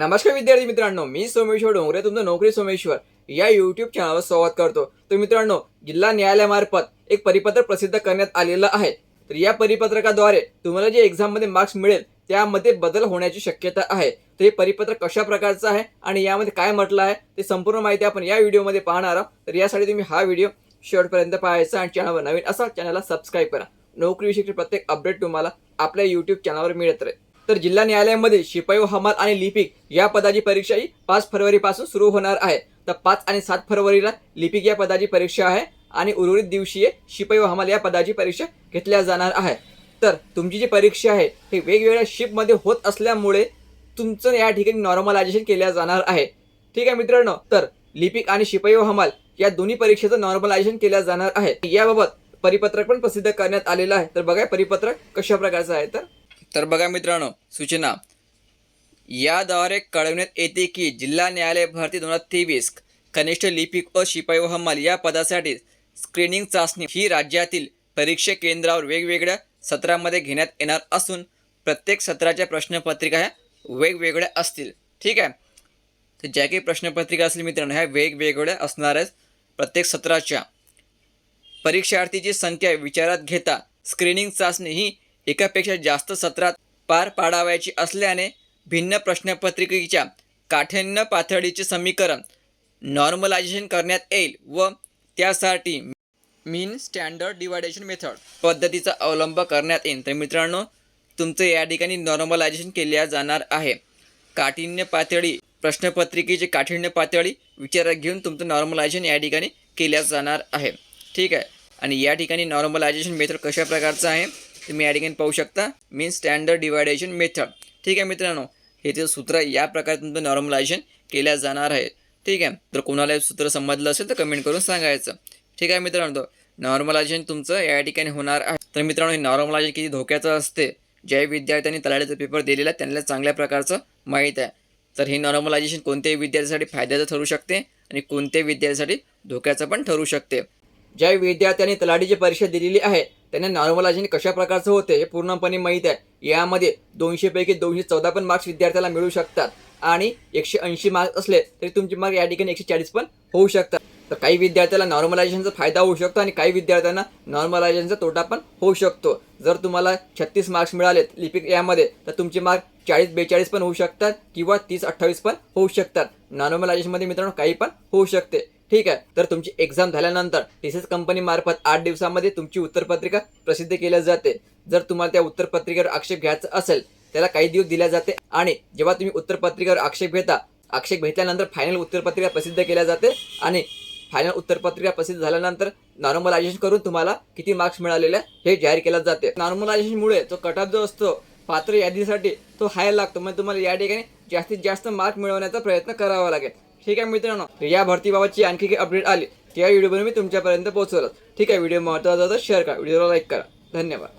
नमस्कार विद्यार्थी मित्रांनो मी सोमेश्वर डोंगरे तुमचं नोकरी सोमेश्वर. या युट्यूब चॅनलवर संवाद करतो. तर मित्रांनो जिल्हा न्यायालयामार्फत एक परिपत्रक प्रसिद्ध करण्यात आलेलं आहे. तर या परिपत्रकाद्वारे तुम्हाला जे एक्झाममध्ये मार्क्स मिळेल त्यामध्ये बदल होण्याची शक्यता आहे. तर हे परिपत्रक कशा प्रकारचं आहे आणि यामध्ये काय म्हटलं आहे ते संपूर्ण माहिती आपण या व्हिडिओमध्ये पाहणार आहोत. तर यासाठी तुम्ही हा व्हिडिओ शेवटपर्यंत पाहायचा आणि चॅनलवर नवीन असा चॅनलला सबस्क्राईब करा. नोकरीविषयी प्रत्येक अपडेट तुम्हाला आपल्या युट्यूब चॅनलवर मिळत राहील. तर जिल्हा न्यायालयामध्ये शिपाई हमाल आणि लिपिक या पदाची परीक्षा ही पाच फरवरीपासून सुरू होणार आहे. तर पाच आणि सात फरवरीला लिपिक या पदाची परीक्षा आहे आणि उर्वरित दिवशी शिपाई हमाल या पदाची परीक्षा घेतल्या जाणार आहे. तर तुमची जी परीक्षा आहे हे वेगवेगळ्या शिपमध्ये होत असल्यामुळे तुमचं या ठिकाणी नॉर्मलायझेशन केल्या जाणार आहे. ठीक आहे मित्रांनो? तर लिपिक आणि शिपाई व हमाल या दोन्ही परीक्षेचं नॉर्मलायझेशन केल्या जाणार आहे. याबाबत परिपत्रक पण प्रसिद्ध करण्यात आलेलं आहे. तर बघा परिपत्रक कशा प्रकारचं आहे तर? तर बघा मित्रांनो सूचना. याद्वारे कळविण्यात येते की जिल्हा न्यायालय भरती दोन हजार तेवीस कनिष्ठ लिपिक व शिपाई व हमाल या पदासाठी स्क्रीनिंग चाचणी ही राज्यातील परीक्षा केंद्रावर वेगवेगळ्या सत्रामध्ये घेण्यात येणार असून प्रत्येक सत्राच्या प्रश्नपत्रिका ह्या वेगवेगळ्या असतील. ठीक आहे? तर ज्या काही प्रश्नपत्रिका असतील मित्रांनो ह्या वेगवेगळ्या असणार प्रत्येक सत्राच्या. परीक्षार्थीची संख्या विचारात घेता स्क्रीनिंग चाचणी ही एकापेक्षा जास्त सत्रात पार पाडावयाची असल्याने भिन्न प्रश्नपत्रिकेच्या काठिण्य पातळीचे समीकरण नॉर्मलायझेशन करण्यात येईल व त्यासाठी मीन स्टँडर्ड डिवायडेशन मेथड पद्धतीचा अवलंब करण्यात येईल. तर मित्रांनो तुमचं या ठिकाणी नॉर्मलायझेशन केल्या जाणार आहे. काठिण्य पातळी प्रश्नपत्रिकेची काठिण्य पातळी विचारात घेऊन तुमचं नॉर्मलायझेशन या ठिकाणी केल्या जाणार आहे. ठीक आहे? आणि या ठिकाणी नॉर्मलायझेशन मेथड कशा प्रकारचं आहे? तुम्ही या ठिकाणी पाहू शकता मीन स्टँडर्ड डिवायडेशन मेथड ठीक आहे मित्रांनो? हे ते सूत्र या प्रकारे तुमचं नॉर्मलायझेशन केल्या जाणार आहे. ठीक आहे? तर कोणाला सूत्र समजलं असेल तर कमेंट करून सांगायचं. ठीक आहे मित्रांनो? नॉर्मलायझेशन तुमचं या ठिकाणी होणार आहे. तर मित्रांनो हे नॉर्मलायझेशन किती धोक्याचं असते? ज्या विद्यार्थ्यांनी तलाठीचा पेपर दिलेला आहे त्यांना चांगल्या प्रकारचं माहीत आहे. तर हे नॉर्मलायझेशन कोणत्याही विद्यार्थ्यासाठी फायद्याचं ठरू शकते आणि कोणत्याही विद्यार्थ्यासाठी धोक्याचं पण ठरू शकते. ज्या विद्यार्थ्यांनी तलाठीची परीक्षा दिलेली आहे त्यांना नॉर्मलायझेशन कशा प्रकारचं होते हे पूर्णपणे माहीत आहे. यामध्ये दोनशेपैकी दोनशे चौदा पण मार्क्स विद्यार्थ्याला मिळू शकतात. आणि एकशे ऐंशी मार्क्स असले तरी तुमचे मार्क या ठिकाणी एकशे चाळीस पण होऊ शकतात. तर काही विद्यार्थ्याला नॉर्मलायझेशनचा फायदा होऊ शकतो आणि काही विद्यार्थ्यांना नॉर्मलायझेशनचा तोटा पण होऊ शकतो. जर तुम्हाला छत्तीस मार्क्स मिळालेत लिपिक यामध्ये तर तुमचे मार्क चाळीस बेचाळीस पण होऊ शकतात किंवा तीस अठ्ठावीस पण होऊ शकतात. नॉर्मलायझेशनमध्ये मित्रांनो काही पण होऊ शकते. ठीक आहे? तर तुमची एक्झाम झाल्यानंतर टी सी एस कंपनीमार्फत आठ दिवसामध्ये तुमची उत्तरपत्रिका प्रसिद्ध केल्या जाते. जर तुम्हाला त्या उत्तरपत्रिकेवर आक्षेप घ्यायचा असेल त्याला काही दिवस दिल्या जाते आणि जेव्हा तुम्ही उत्तरपत्रिकेवर आक्षेप घेता आक्षेप घेतल्यानंतर फायनल उत्तरपत्रिका प्रसिद्ध केल्या जाते आणि फायनल उत्तरपत्रिका प्रसिद्ध झाल्यानंतर नॉर्मलायझेशन करून तुम्हाला किती मार्क्स मिळालेले हे जाहीर केलं जाते. नॉर्मलायझेशनमुळे तो कट ऑफ जो असतो पात्र यादीसाठी तो हाय लागतो. म्हणजे तुम्हाला या ठिकाणी जास्तीत जास्त मार्क मिळवण्याचा प्रयत्न करावा लागेल. ठीक आहे मित्रांनो? या भरतीबाबतची आणखी काही अपडेट आली. त्या व्हिडिओवर मी तुमच्यापर्यंत पोहोचवलं ठीक आहे? व्हिडिओ महत्त्वाचा तर शेअर करा. व्हिडिओला लाईक करा. धन्यवाद.